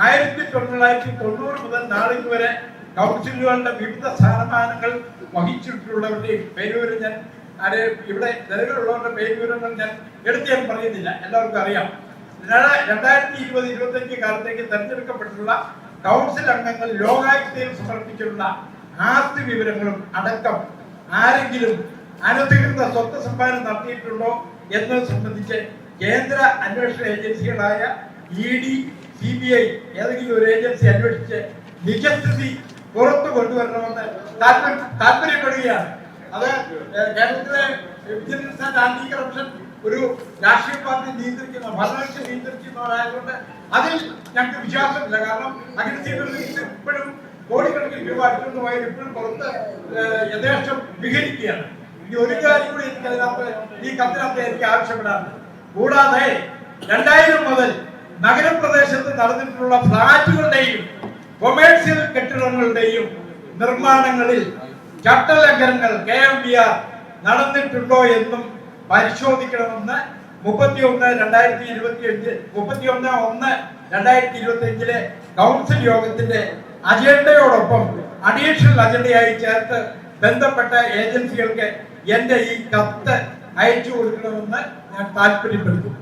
ആയിരത്തി തൊള്ളായിരത്തി തൊണ്ണൂറ് മുതൽ നാളിൽ വരെ കൗൺസിലുകളുടെ വിവിധ സ്ഥാനമാനങ്ങൾ വഹിച്ചിട്ടുള്ളവരുടെ പേരുവിവരം ഞാൻ ഇവിടെ നിലവിലുള്ളവരുടെ പേരുവിവരങ്ങൾ ഞാൻ എടുത്ത് ഞാൻ പറയുന്നില്ല. എല്ലാവർക്കും അറിയാം. രണ്ടാ- രണ്ടായിരത്തി ഇരുപത് ഇരുപത്തഞ്ച് കാലത്തേക്ക് തെരഞ്ഞെടുക്കപ്പെട്ടിട്ടുള്ള കൗൺസിൽ അംഗങ്ങൾ ലോകായുക്തയിൽ സമർപ്പിച്ചിട്ടുള്ള ആസ്തി വിവരങ്ങളും അടക്കം ആരെങ്കിലും അനധികൃത സ്വത്ത് സമ്പാദനം നടത്തിയിട്ടുണ്ടോ എന്നത് സംബന്ധിച്ച് കേന്ദ്ര അന്വേഷണ ഏജൻസികളായ E D C B I ഏതെങ്കിലും ഒരു ഏജൻസി അന്വേഷിച്ച് നിജസ്ഥിതി പുറത്തു കൊണ്ടുവരണമെന്ന് താല്പര്യം താല്പര്യപ്പെടുകയാണ് അത് കേരളത്തിലെ വിജിലൻസ് ആൻഡ് ആന്റി കറപ്ഷൻ ഒരു രാഷ്ട്രീയ പാർട്ടി നിയന്ത്രിക്കുന്ന ഭരണകക്ഷി നിയന്ത്രിക്കുന്നവരായതുകൊണ്ട് അതിൽ ഞങ്ങൾക്ക് വിശ്വാസമില്ല. കാരണം അഖിലേന്ത്യ ഇപ്പോഴും കോടിക്കണക്കിന് രൂപ അടുത്തുമായി ഇപ്പോഴും പുറത്ത് യഥേഷ്ടം വിഹരിക്കുകയാണ് ഇനി ഒരു കാര്യം കൂടി എനിക്ക് അതിനകത്ത് ഈ കത്തിനകത്ത് എനിക്ക് ആവശ്യപ്പെടാറുണ്ട് കൂടാതെ രണ്ടായിരം മുതൽ നഗരപ്രദേശത്ത് നടന്നിട്ടുള്ള ഫ്ലാറ്റുകളുടെയും കൊമേഴ്സ്യൽ കെട്ടിടങ്ങളുടെയും നിർമ്മാണങ്ങളിൽ ചട്ടലംഘനങ്ങൾ കെ എം ബി ആർ നടന്നിട്ടുണ്ടോ എന്നും പരിശോധിക്കണമെന്ന് മുപ്പത്തി ഒന്ന് രണ്ടായിരത്തി ഇരുപത്തി അഞ്ച് മുപ്പത്തി ഒന്ന് ഒന്ന് രണ്ടായിരത്തി ഇരുപത്തി അഞ്ചിലെ കൗൺസിൽ യോഗത്തിന്റെ അജണ്ടയോടൊപ്പം അഡീഷണൽ അജണ്ടയായി ചേർത്ത് ബന്ധപ്പെട്ട ഏജൻസികൾക്ക് എന്റെ ഈ കത്ത് അയച്ചു കൊടുക്കണമെന്ന് ഞാൻ താല്പര്യപ്പെടുന്നു.